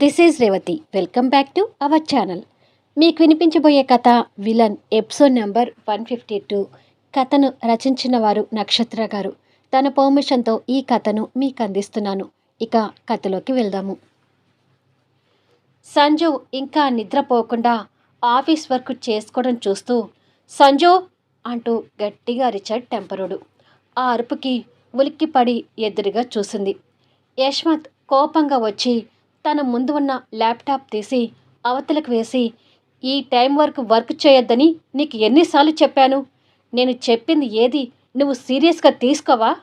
This is Revathi welcome back to our channel మీకు వినిపించబోయే కథ villain episode number one fifty two కథను రచించిన వారు నక్షత్ర గారు. తన పర్మిషన్తో ఈ కథను మీకు అందిస్తున్నాను. ఇక కథలోకి వెళ్దాము. సంజు ఇంకా నిద్రపోకుండా ఆఫీస్ వర్క్ చేసుకోవడం చూస్తూ సంజు అంటూ గట్టిగా రిచర్డ్ టెంపరుడు. ఆ అరుపుకి ఉలిక్కిపడి ఎదురుగా చూసింది. యశ్వంత్ కోపంగా వచ్చి తన ముందు ఉన్న ల్యాప్టాప్ తీసి అవతలకు వేసి ఈ టైం వరకు వర్క్ చేయొద్దని నీకు ఎన్నిసార్లు చెప్పాను? నేను చెప్పింది ఏది నువ్వు సీరియస్గా తీసుకోవా?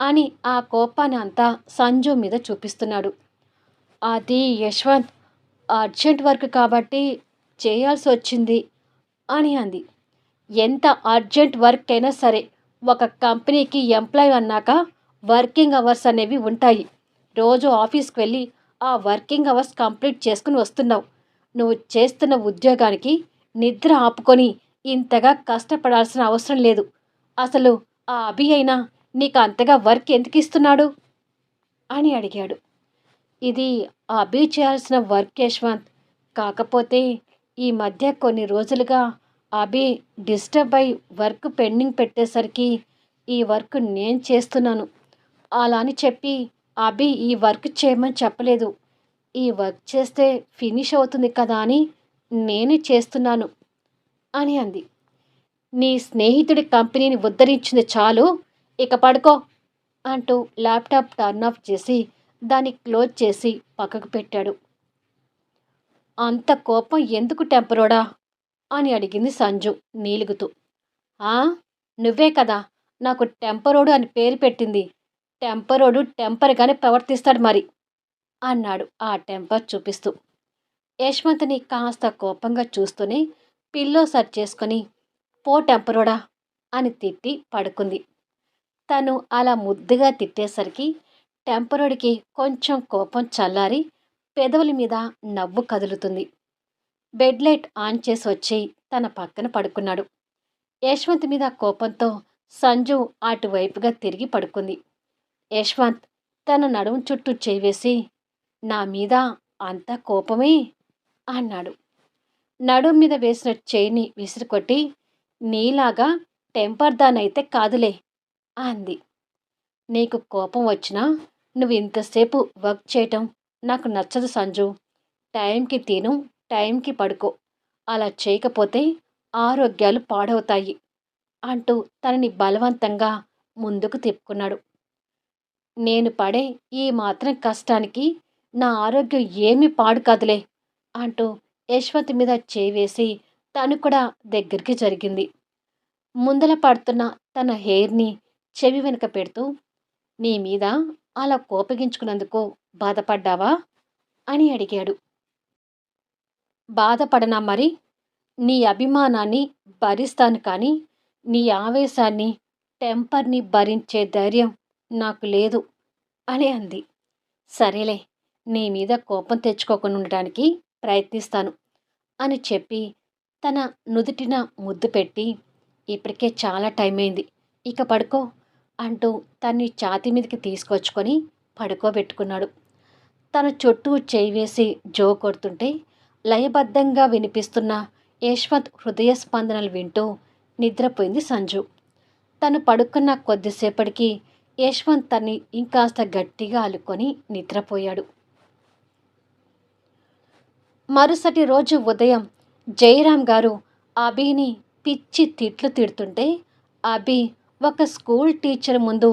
అని ఆ కోపాన్ని అంతా సంజు మీద చూపిస్తున్నాడు. అది యశ్వంత్ అర్జెంట్ వర్క్ కాబట్టి చేయాల్సి వచ్చింది అని అంది. ఎంత అర్జెంట్ వర్క్ అయినా సరే ఒక కంపెనీకి ఎంప్లాయ్ అన్నాక వర్కింగ్ అవర్స్ అనేవి ఉంటాయి. రోజు ఆఫీస్కి వెళ్ళి ఆ వర్కింగ్ అవర్స్ కంప్లీట్ చేసుకుని వస్తున్నావు. నువ్వు చేస్తున్న ఉద్యోగానికి నిద్ర ఆపుకొని ఇంతగా కష్టపడాల్సిన అవసరం లేదు. అసలు ఆ అభి అయినా నీకు అంతగా వర్క్ ఎందుకు ఇస్తున్నాడు? అని అడిగాడు. ఇది ఆ అభి చేయాల్సిన వర్క్ యశ్వంత్. కాకపోతే ఈ మధ్య కొన్ని రోజులుగా అభి డిస్టర్బ్ అయి వర్క్ పెండింగ్ పెట్టేసరికి ఈ వర్క్ నేను చేస్తున్నాను. అలా అని చెప్పి అభి ఈ వర్క్ చేయమని చెప్పలేదు. ఈ వర్క్ చేస్తే ఫినిష్ అవుతుంది కదా అని నేనే చేస్తున్నాను అని అంది. నీ స్నేహితుడి కంపెనీని ఉద్ధరించింది చాలు ఇక పడుకో అంటూ ల్యాప్టాప్ టర్న్ ఆఫ్ చేసి దాన్ని క్లోజ్ చేసి పక్కకు పెట్టాడు. అంత కోపం ఎందుకు టెంపరోడా? అని అడిగింది సంజు నీలుగుతూ. నువ్వే కదా నాకు టెంపరోడు అని పేరు పెట్టింది. టెంపరోడు టెంపర్గానే ప్రవర్తిస్తాడు మరి అన్నాడు ఆ టెంపర్ చూపిస్తూ. యశ్వంత్ని కాస్త కోపంగా చూస్తూనే పిల్లో సర్చ్ చేసుకొని పో టెంపరోడా అని తిట్టి పడుకుంది. తను అలా ముద్దుగా తిట్టేసరికి టెంపరోడికి కొంచెం కోపం చల్లారి పెదవుల మీద నవ్వు కదులుతుంది. బెడ్ లైట్ ఆన్ చేసి వచ్చి తన పక్కన పడుకున్నాడు. యశ్వంత్ మీద కోపంతో సంజు అటువైపుగా తిరిగి పడుకుంది. యశ్వంత్ తన నడుము చుట్టూ చేవేసి నా మీద అంత కోపమే? అన్నాడు. నడుము మీద వేసిన చేయిని విసిరికొట్టి నీలాగా టెంపర్ దానైతే కాదులే అంది. నీకు కోపం వచ్చినా నువ్వు ఇంతసేపు వర్క్ చేయటం నాకు నచ్చదు సంజు. టైంకి తిను టైంకి పడుకో. అలా చేయకపోతే ఆరోగ్యాలు పాడవుతాయి అంటూ తనని బలవంతంగా ముందుకు తిప్పుకున్నాడు. నేను పడే ఈ మాత్రం కష్టానికి నా ఆరోగ్యం ఏమీ పాడు కాదులే అంటూ యశ్వంత్ మీద చేవేసి తను కూడా దగ్గరికి జరిగింది. ముందల పడుతున్న తన హెయిర్ని చెవి వెనుక పెడుతూ నీ మీద అలా కోపగించుకున్నందుకు బాధపడ్డావా? అని అడిగాడు. బాధపడనా మరి? నీ అభిమానాన్ని భరిస్తాను కానీ నీ ఆవేశాన్ని టెంపర్ని భరించే ధైర్యం నాకు లేదు అని అంది. సరేలే నీ మీద కోపం తెచ్చుకోకుండా ఉండటానికి ప్రయత్నిస్తాను అని చెప్పి తన నుదుటిన ముద్దు పెట్టి ఇప్పటికే చాలా టైం అయింది ఇక పడుకో అంటూ తన్ని ఛాతి మీదకి తీసుకొచ్చుకొని పడుకోబెట్టుకున్నాడు. తన చుట్టూ చేయి వేసి జో కొడుతుంటే లయబద్ధంగా వినిపిస్తున్న యశ్వంత్ హృదయ స్పందనలు వింటూ నిద్రపోయింది సంజు. తను పడుకున్న కొద్దిసేపటికి యశ్వంత్ తన్ని ఇంకాస్త గట్టిగా అలుకొని నిద్రపోయాడు. మరుసటి రోజు ఉదయం జయరాం గారు అభిని పిచ్చి తిట్లు తిడుతుంటే అభి ఒక స్కూల్ టీచర్ ముందు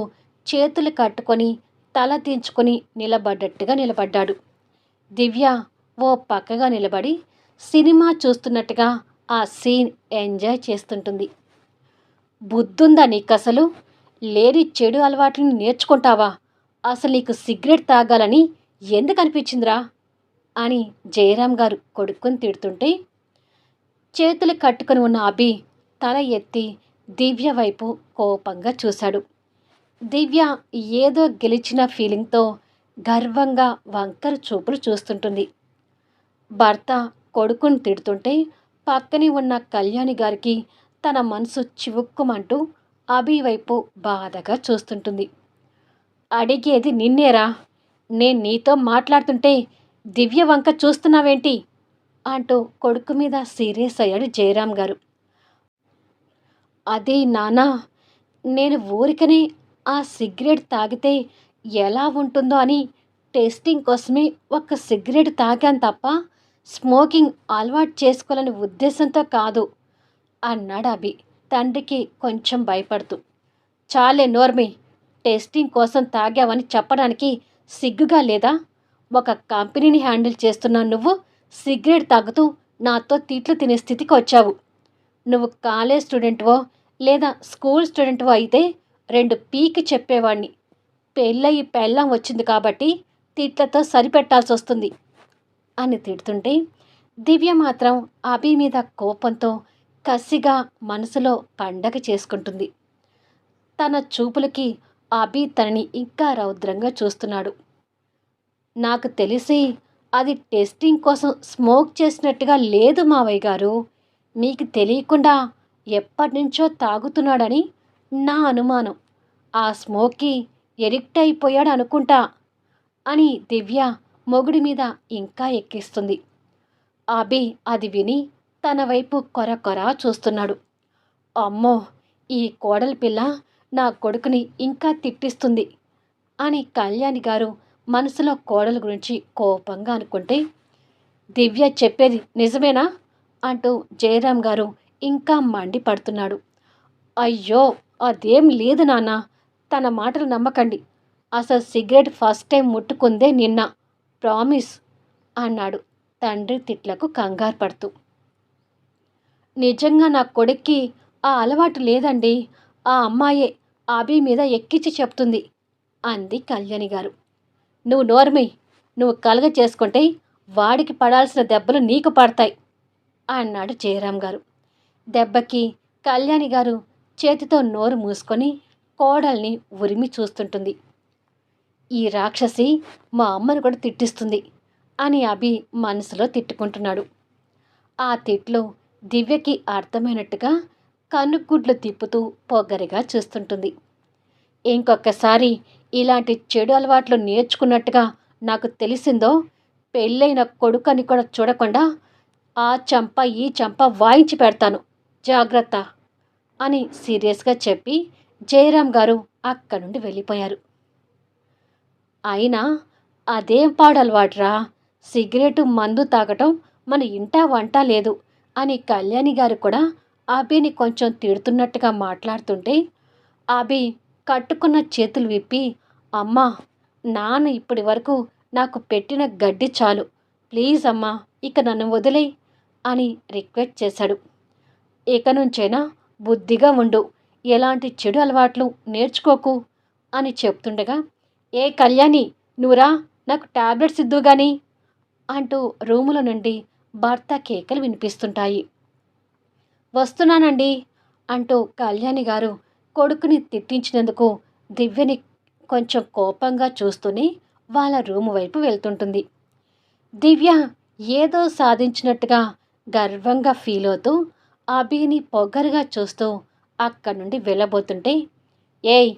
చేతులు కట్టుకొని తల దించుకొని నిలబడ్డట్టుగా నిలబడ్డాడు. దివ్య ఓ పక్కగా నిలబడి సినిమా చూస్తున్నట్టుగా ఆ సీన్ ఎంజాయ్ చేస్తుంటుంది. బుద్ధుందా నీకు అసలు లేని చెడు అలవాట్లను నేర్చుకుంటావా? అసలు నీకు సిగరెట్ తాగాలని ఎందుకు అనిపించిందిరా అని జయరాం గారు కొడుకుని తిడుతుంటే చేతులు కట్టుకుని ఉన్న అభి తల ఎత్తి దివ్య వైపు కోపంగా చూశాడు. దివ్య ఏదో గెలిచిన ఫీలింగ్తో గర్వంగా వంకర చూపులు చూస్తుంటుంది. భర్త కొడుకుని తిడుతుంటే పక్కనే ఉన్న కళ్యాణి గారికి తన మనసు చివుక్కుమంటూ అభి వైపు బాధగా చూస్తుంటుంది. అడిగేది నిన్నేరా? నేను నీతో మాట్లాడుతుంటే దివ్య వంక చూస్తున్నావేంటి? అంటూ కొడుకు మీద సీరియస్ అయ్యాడు జయరాం గారు. అది నానా నేను ఊరికనే ఆ సిగరెట్ తాగితే ఎలా ఉంటుందో అని టెస్టింగ్ కోసమే ఒక సిగరెట్ తాగాను తప్ప స్మోకింగ్ అలవాటు చేసుకోవాలని ఉద్దేశంతో కాదు అన్నాడు అభి. తండ్రికి కొంచెం భయపడుతూ చాలే నోర్మి టెస్టింగ్ కోసం తాగావని చెప్పడానికి సిగ్గుగా లేదా? ఒక కంపెనీని హ్యాండిల్ చేస్తున్న నువ్వు సిగరెట్ తాగుతూ నాతో తీట్లు తినే స్థితికి వచ్చావు. నువ్వు కాలేజ్ స్టూడెంట్వో లేదా స్కూల్ స్టూడెంట్వో అయితే రెండు పీకి చెప్పేవాణ్ణి. పెళ్ళయి పెళ్ళం వచ్చింది కాబట్టి తిట్లతో సరిపెట్టాల్సి వస్తుంది అని తిడుతుంటే దివ్య మాత్రం అభి మీద కోపంతో కసిగా మనసులో పండగ చేసుకుంటుంది. తన చూపులకి అభి తనని ఇంకా రౌద్రంగా చూస్తున్నాడు. నాకు తెలిసి అది టెస్టింగ్ కోసం స్మోక్ చేసినట్టుగా లేదు మావయ్య గారు. మీకు తెలియకుండా ఎప్పటి నుంచో తాగుతున్నాడని నా అనుమానం. ఆ స్మోక్కి ఎరిక్ట్ అయిపోయాడు అనుకుంటా అని దివ్య మొగుడి మీద ఇంకా ఎక్కిస్తుంది. అభి అది విని తన వైపు కొర కొర చూస్తున్నాడు. అమ్మో ఈ కోడలి పిల్ల నా కొడుకుని ఇంకా తిట్టిస్తుంది అని కళ్యాణి గారు మనసులో కోడల గురించి కోపంగా అనుకుంటే దివ్య చెప్పేది నిజమేనా? అంటూ జయరాం గారు ఇంకా మండిపడుతున్నాడు అయ్యో అదేం లేదు నాన్న తన మాటలు నమ్మకండి. అసలు సిగరెట్ ఫస్ట్ టైం ముట్టుకుందే నిన్న ప్రామిస్ అన్నాడు తండ్రి తిట్లకు కంగారు పడుతూ. నిజంగా నా కొడుక్కి ఆ అలవాటు లేదండి. ఆ అమ్మాయే అభి మీద ఎక్కించి చెప్తుంది అంది కళ్యాణి గారు. నువ్వు నోర్మి నువ్వు కలుగ చేసుకుంటే వాడికి పడాల్సిన దెబ్బలు నీకు పడతాయి అన్నాడు జయరాం గారు. దెబ్బకి కళ్యాణి గారు చేతితో నోరు మూసుకొని కోడల్ని ఉరిమి చూస్తుంటుంది. ఈ రాక్షసి మా అమ్మను కూడా తిట్టిస్తుంది అని అభి మనసులో తిట్టుకుంటున్నాడు. ఆ తిట్లు దివ్యకి అర్థమైనట్టుగా కన్నుగుడ్లు తిప్పుతూ పొగ్గరిగా చూస్తుంటుంది. ఇంకొకసారి ఇలాంటి చెడు అలవాట్లు నేర్చుకున్నట్టుగా నాకు తెలిసిందో పెళ్ళైన కొడుకని కూడా చూడకుండా ఆ చంప ఈ చంప వాయించి పెడతాను. జాగ్రత్త అని సీరియస్గా చెప్పి జయరాం గారు అక్కడి నుండి వెళ్ళిపోయారు. అయినా అదేం పాడలవాట్రా? సిగరెటు మందు తాగటం మన ఇంటా వంట లేదు. అని కళ్యాణి గారు కూడా అభిని కొంచెం తిడుతున్నట్టుగా మాట్లాడుతుంటే అభి కట్టుకున్న చేతులు విప్పి అమ్మా నాన్న ఇప్పటి వరకు నాకు పెట్టిన గడ్డి చాలు. ప్లీజ్ అమ్మా ఇక నన్ను వదిలే అని రిక్వెస్ట్ చేశాడు. ఇక నుంచైనా బుద్ధిగా ఉండు. ఎలాంటి చెడు అలవాట్లు నేర్చుకోకు అని చెప్తుండగా ఏ కళ్యాణి నువ్వురా నాకు టాబ్లెట్స్ ఇద్దు గాని అంటూ రూముల నుండి భర్త కేకలు వినిపిస్తుంటాయి. వస్తున్నానండి అంటూ కళ్యాణి గారు కొడుకుని తిట్టించినందుకు దివ్యని కొంచెం కోపంగా చూస్తూనే వాళ్ళ రూము వైపు వెళ్తుంటుంది. దివ్య ఏదో సాధించినట్టుగా గర్వంగా ఫీల్ అవుతూ అభిని పొగరుగా చూస్తూ అక్కడి నుండి వెళ్ళబోతుంటే ఏయ్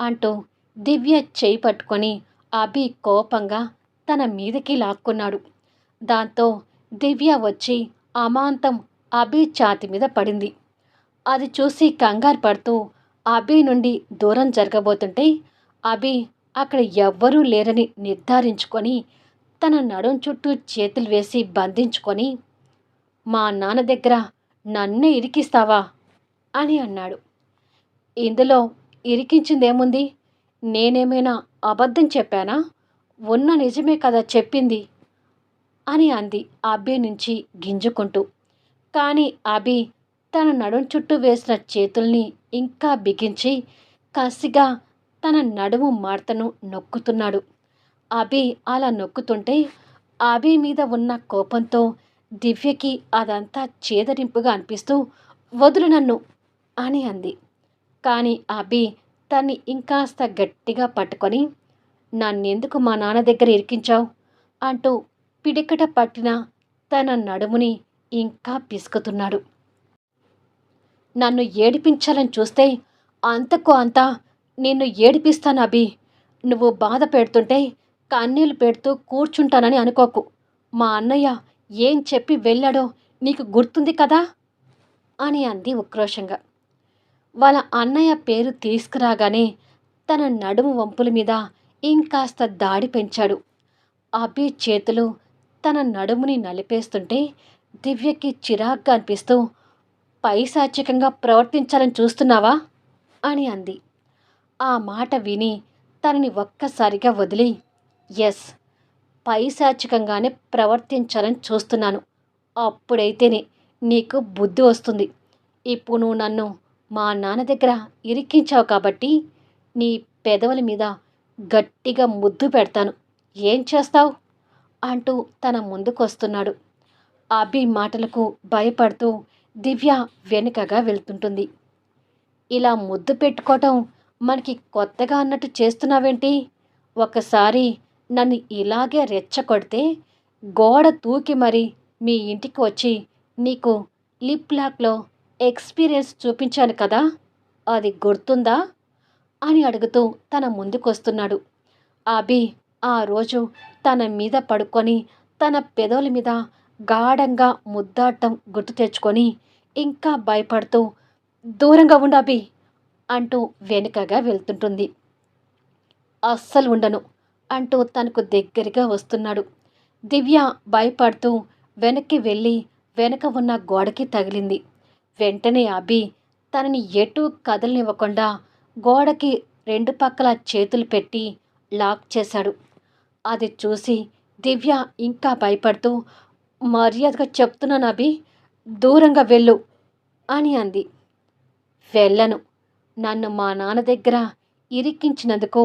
అంటూ దివ్య చేయి పట్టుకొని అభి కోపంగా తన మీదకి లాక్కున్నాడు. దాంతో దివ్య వచ్చి అమాంతం అభి ఛాతి మీద పడింది. అది చూసి కంగారు పడుతూ అభి నుండి దూరం జరగబోతుంటే అభి అక్కడ ఎవ్వరూ లేరని నిర్ధారించుకొని తన నడుం చుట్టూ చేతులు వేసి బంధించుకొని మా నాన్న దగ్గర నన్నే ఇరికిస్తావా? అని అన్నాడు. ఇందులో ఇరికించిందేముంది? నేనేమైనా అబద్ధం చెప్పానా? ఉన్న నిజమే కదా చెప్పింది. అని అంది అభి నుంచి గింజుకుంటూ. కానీ అభి తన నడుం చుట్టూ వేసిన చేతుల్ని ఇంకా బిగించి కసిగా తన నడుము మార్తను నొక్కుతున్నాడు. అభి అలా నొక్కుతుంటే అభి మీద ఉన్న కోపంతో దివ్యకి అదంతా చేదరింపుగా అనిపిస్తూ వదులు నన్ను అని అంది. కానీ అభి తన్ని ఇంకాస్త గట్టిగా పట్టుకొని నన్నెందుకు మా నాన్న దగ్గర ఇరికించావు? అంటూ పిడికట పట్టిన తన నడుముని ఇంకా పిసుకుతున్నాడు. నన్ను ఏడిపించాలని చూస్తే అంతకు అంతా నిన్ను ఏడిపిస్తాను అభి. నువ్వు బాధ పెడుతుంటే కన్నీళ్ళు పెడుతూ కూర్చుంటానని అనుకోకు. మా అన్నయ్య ఏం చెప్పి వెళ్ళాడో నీకు గుర్తుంది కదా? అని అంది ఉక్రోషంగా. వాళ్ళ అన్నయ్య పేరు తీసుకురాగానే తన నడుము వంపుల మీద ఇంకాస్త దాడి పెంచాడు. అభి చేతులు తన నడుముని నలిపేస్తుంటే దివ్యకి చిరాగ్గా అనిపిస్తూ పైశాచికంగా ప్రవర్తించాలని చూస్తున్నావా? అని అంది. ఆ మాట విని తనని ఒక్కసారిగా వదిలి ఎస్ పైశాచికంగానే ప్రవర్తించాలని చూస్తున్నాను. అప్పుడైతేనే నీకు బుద్ధి వస్తుంది. ఇప్పుడు నువ్వు నన్ను మా నాన్న దగ్గర ఇరికించావు కాబట్టి నీ పెదవుల మీద గట్టిగా ముద్దు పెడతాను. ఏం చేస్తావు? అంటూ తన ముందుకొస్తున్నాడు. అభి మాటలకు భయపడుతూ దివ్య వెనుకగా వెళ్తుంటుంది. ఇలా ముద్దు పెట్టుకోవటం మనకి కొత్తగా అన్నట్టు చేస్తున్నావేంటి? ఒకసారి నన్ను ఇలాగే రెచ్చగొడితే గోడ తూకి మరి మీ ఇంటికి వచ్చి నీకు లిప్ లాక్లో ఎక్స్పీరియన్స్ చూపించాను కదా? అది గుర్తుందా? అని అడుగుతూ తన ముందుకొస్తున్నాడు. అభి ఆ రోజు తన మీద పడుకొని తన పెదవుల మీద గాఢంగా ముద్దాటం గుర్తు తెచ్చుకొని ఇంకా భయపడుతూ దూరంగా ఉండబి అంటూ వెనుకగా వెళ్తుంటుంది. అస్సలు ఉండను అంటూ తనకు దగ్గరగా వస్తున్నాడు. దివ్య భయపడుతూ వెనక్కి వెళ్ళి వెనక ఉన్న గోడకి తగిలింది. వెంటనే అభి తనని ఎటు కదలనివ్వకుండా గోడకి రెండు పక్కల చేతులు పెట్టి లాక్ చేశాడు. అది చూసి దివ్య ఇంకా భయపడుతూ మర్యాదగా చెప్తున్నాను అభి దూరంగా వెళ్ళు అని అంది. వెళ్ళను. నన్ను మా నాన్న దగ్గర ఇరికించినందుకు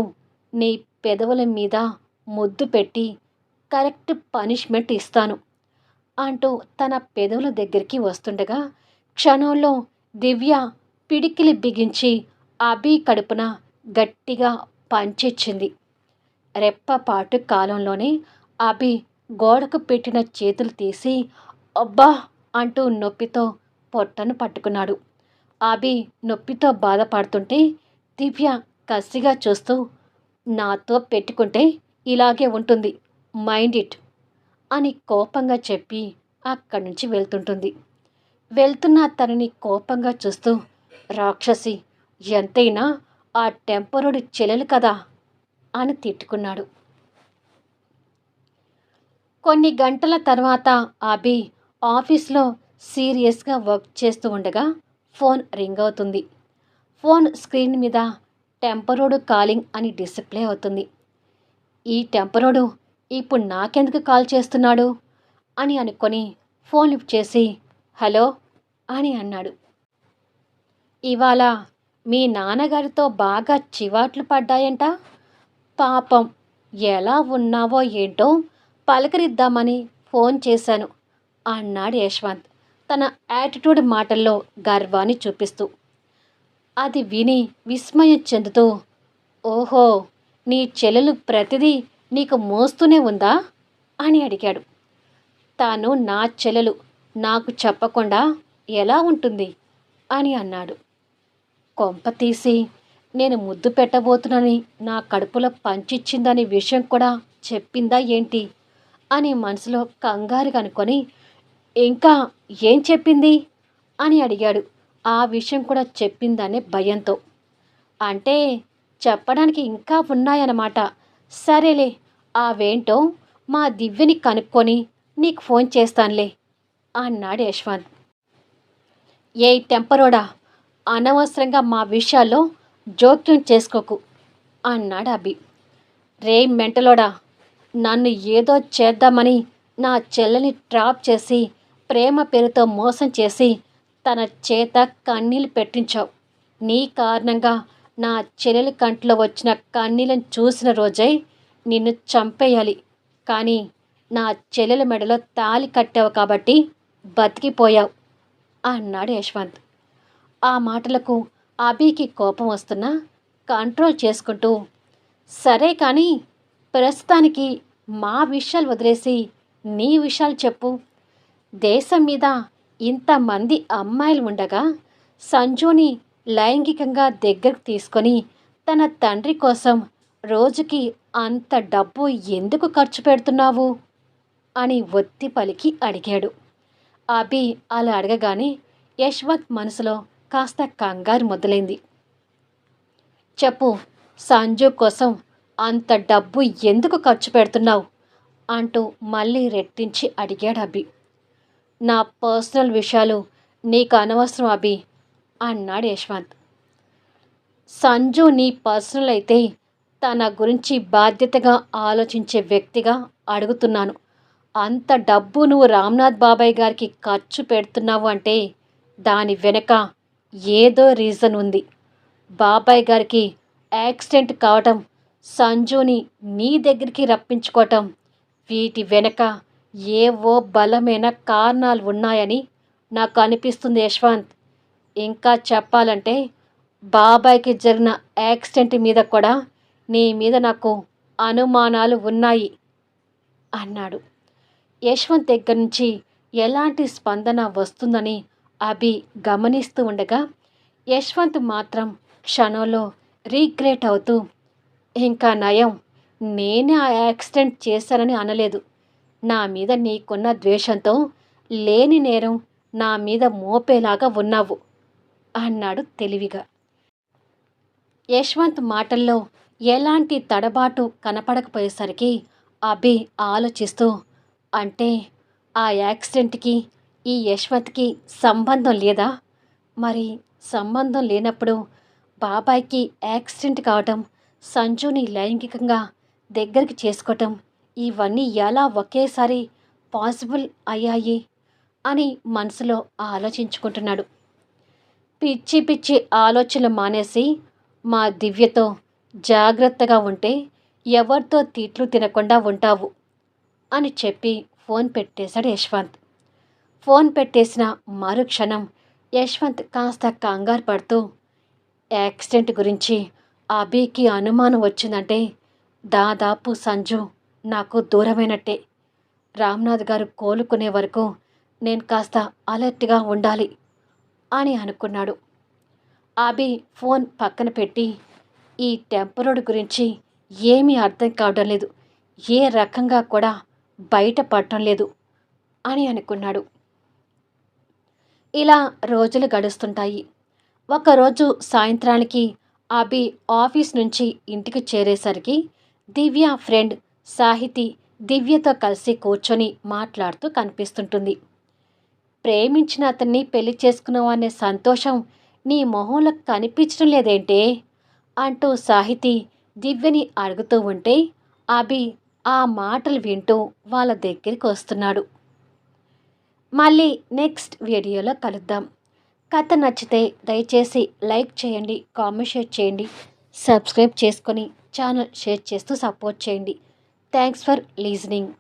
నీ పెదవుల మీద ముద్దు పెట్టి కరెక్ట్ పనిష్మెంట్ ఇస్తాను అంటూ తన పెదవుల దగ్గరికి వస్తుండగా క్షణంలో దివ్య పిడికిలి బిగించి అభి కడుపున గట్టిగా పంచిచ్చింది. రెప్పపాటు కాలంలోనే అభి గోడకు పెట్టిన చేతులు తీసి అబ్బా! అంటూ నొప్పితో పొట్టను పట్టుకున్నాడు. అభి నొప్పితో బాధపడుతుంటే దివ్య కసిగా చూస్తూ నాతో పెట్టుకుంటే ఇలాగే ఉంటుంది. మైండ్ ఇట్ అని కోపంగా చెప్పి అక్కడి నుంచి వెళ్తుంటుంది. వెళ్తున్న తనని కోపంగా చూస్తూ రాక్షసి ఎంతైనా ఆ టెంపరుడు చెల్లెలు కదా! అని తిట్టుకున్నాడు. కొన్ని గంటల తర్వాత అభి ఆఫీస్లో సీరియస్గా వర్క్ చేస్తూ ఉండగా ఫోన్ రింగ్ అవుతుంది. ఫోన్ స్క్రీన్ మీద టెంపరోడు కాలింగ్ అని డిస్ప్లే అవుతుంది. ఈ టెంపరోడు ఇప్పుడు నాకెందుకు కాల్ చేస్తున్నాడు? అని అనుకొని ఫోన్ లిఫ్ట్ చేసి హలో అని అన్నాడు. ఇవాళ మీ నాన్నగారితో బాగా చివాట్లు పడ్డాయంట? పాపం. ఎలా ఉన్నావో ఏంటో పలకరిద్దామని ఫోన్ చేశాను అన్నాడు యశ్వంత్. తన యాటిట్యూడ్ మాటల్లో గర్వాన్ని చూపిస్తూ. అది విని విస్మయం చెందుతూ ఓహో నీ చెల్లెలు ప్రతిదీ నీకు మోస్తూనే ఉందా? అని అడిగాడు. తాను నా చెల్లెలు నాకు చెప్పకుండా ఎలా ఉంటుంది? అని అన్నాడు. కొంప తీసి నేను ముద్దు పెట్టబోతున్నానని నా కడుపులో పంచిచ్చిందనే విషయం కూడా చెప్పిందా ఏంటి? అని మనసులో కంగారు అనుకొని ఇంకా ఏం చెప్పింది? అని అడిగాడు. ఆ విషయం కూడా చెప్పిందనే భయంతో. అంటే చెప్పడానికి ఇంకా ఉన్నాయన్నమాట. సరేలే అవేంటో మా దివ్యని కనుక్కొని నీకు ఫోన్ చేస్తానులే అన్నాడు యశ్వంత్. ఏ టెంపరోడా అనవసరంగా మా విషయాల్లో జోక్యం చేసుకోకు అన్నాడు అభి. రే మెంటలోడా నన్ను ఏదో చేద్దామని నా చెల్లెని ట్రాప్ చేసి ప్రేమ పేరుతో మోసం చేసి తన చేత కన్నీళ్ళు పెట్టించావు. నీ కారణంగా నా చెల్లెలి కంట్లో వచ్చిన కన్నీళ్ళని చూసిన రోజై నిన్ను చంపేయాలి. కానీ నా చెల్లెల మెడలో తాలి కట్టావు కాబట్టి బతికిపోయావు అన్నాడు యశ్వంత్. ఆ మాటలకు అభికి కోపం వస్తున్నా కంట్రోల్ చేసుకుంటూ సరే కానీ ప్రస్తుతానికి మా విషయాలు వదిలేసి నీ విషయాలు చెప్పు. దేశం మీద ఇంతమంది అమ్మాయిలు ఉండగా సంజుని లైంగికంగా దగ్గరకు తీసుకొని తన తండ్రి కోసం రోజుకి అంత డబ్బు ఎందుకు ఖర్చు పెడుతున్నావు? అని ఒత్తి పలికి అడిగాడు. అభి అలా అడగగానే యశ్వంత్ మనసులో కాస్త కంగారు మొదలైంది. చెప్పు సంజు కోసం అంత డబ్బు ఎందుకు ఖర్చు పెడుతున్నావు? అంటూ మళ్ళీ రెట్టించి అడిగాడు అభి. నా పర్సనల్ విషయాలు నీకు అనవసరం అభి అన్నాడు యశ్వంత్. సంజు నీ పర్సనల్ అయితే తన గురించి బాధ్యతగా ఆలోచించే వ్యక్తిగా అడుగుతున్నాను. అంత డబ్బు నువ్వు రామ్నాథ్ బాబాయ్ గారికి ఖర్చు పెడుతున్నావు అంటే దాని వెనక ఏదో రీజన్ ఉంది. బాబాయ్ గారికి యాక్సిడెంట్ కావటం సంజుని నీ దగ్గరికి రప్పించుకోవటం వీటి వెనక ఏవో బలమైన కారణాలు ఉన్నాయని నాకు అనిపిస్తుంది యశ్వంత్. ఇంకా చెప్పాలంటే బాబాయ్కి జరిగిన యాక్సిడెంట్ మీద కూడా నీ మీద నాకు అనుమానాలు ఉన్నాయి అన్నాడు. యశ్వంత్ దగ్గర నుంచి ఎలాంటి స్పందన వస్తుందని అభి గమనిస్తూ ఉండగా యశ్వంత్ మాత్రం క్షణంలో రీగ్రేట్ అవుతూ ఇంకా నయం నేనే ఆ యాక్సిడెంట్ చేశానని అనలేదు. నా మీద నీకున్న ద్వేషంతో లేని నేరం నా మీద మోపేలాగా ఉన్నావు అన్నాడు తెలివిగా. యశ్వంత్ మాటల్లో ఎలాంటి తడబాటు కనపడకపోయేసరికి అభి ఆలోచిస్తూ అంటే ఆ యాక్సిడెంట్కి ఈ యశ్వంత్కి సంబంధం లేదా? మరి సంబంధం లేనప్పుడు బాబాయ్కి యాక్సిడెంట్ కావటం సంజుని లైంగికంగా దగ్గరికి చేసుకోవటం ఇవన్నీ ఎలా ఒకేసారి పాసిబుల్ అయ్యాయి అని మనసులో ఆలోచించుకుంటున్నాడు. పిచ్చి పిచ్చి ఆలోచనలు మానేసి మా దివ్యతో జాగ్రత్తగా ఉంటే ఎవరితో తీట్లు తినకుండా ఉంటావు అని చెప్పి ఫోన్ పెట్టేశాడు యశ్వంత్. ఫోన్ పెట్టేసిన మరుక్షణం యశ్వంత్ కాస్త కంగారు పడుతూ యాక్సిడెంట్ గురించి అభికి అనుమానం వచ్చిందంటే దాదాపు సంజు నాకు దూరమైనట్టే. రామ్నాథ్ గారు కోలుకునే వరకు నేను కాస్త అలర్ట్గా ఉండాలి అని అనుకున్నాడు. అభి ఫోన్ పక్కన పెట్టి ఈ టెంపరోడ్ గురించి ఏమీ అర్థం కావడం లేదు ఏ రకంగా కూడా బయటపడటం లేదు అని అనుకున్నాడు. ఇలా రోజులు గడుస్తుంటాయి. ఒకరోజు సాయంత్రానికి అభి ఆఫీస్ నుంచి ఇంటికి చేరేసరికి దివ్య ఫ్రెండ్ సాహితి దివ్యతో కలిసి కూర్చొని మాట్లాడుతూ కనిపిస్తుంటుంది. ప్రేమించిన అతన్ని పెళ్ళి చేసుకున్నావు అనే సంతోషం నీ మొహంలో కనిపించడం లేదేంటే? అంటూ సాహితి దివ్యని అడుగుతూ ఉంటే అభి ఆ మాటలు వింటూ వాళ్ళ దగ్గరికి వస్తున్నాడు. మళ్ళీ నెక్స్ట్ వీడియోలో కలుద్దాం. కథ నచ్చితే దయచేసి లైక్ చేయండి కామెంట్ షేర్ చేయండి సబ్స్క్రైబ్ చేసుకొని ఛానల్ షేర్ చేస్తూ సపోర్ట్ చేయండి. Thanks for listening.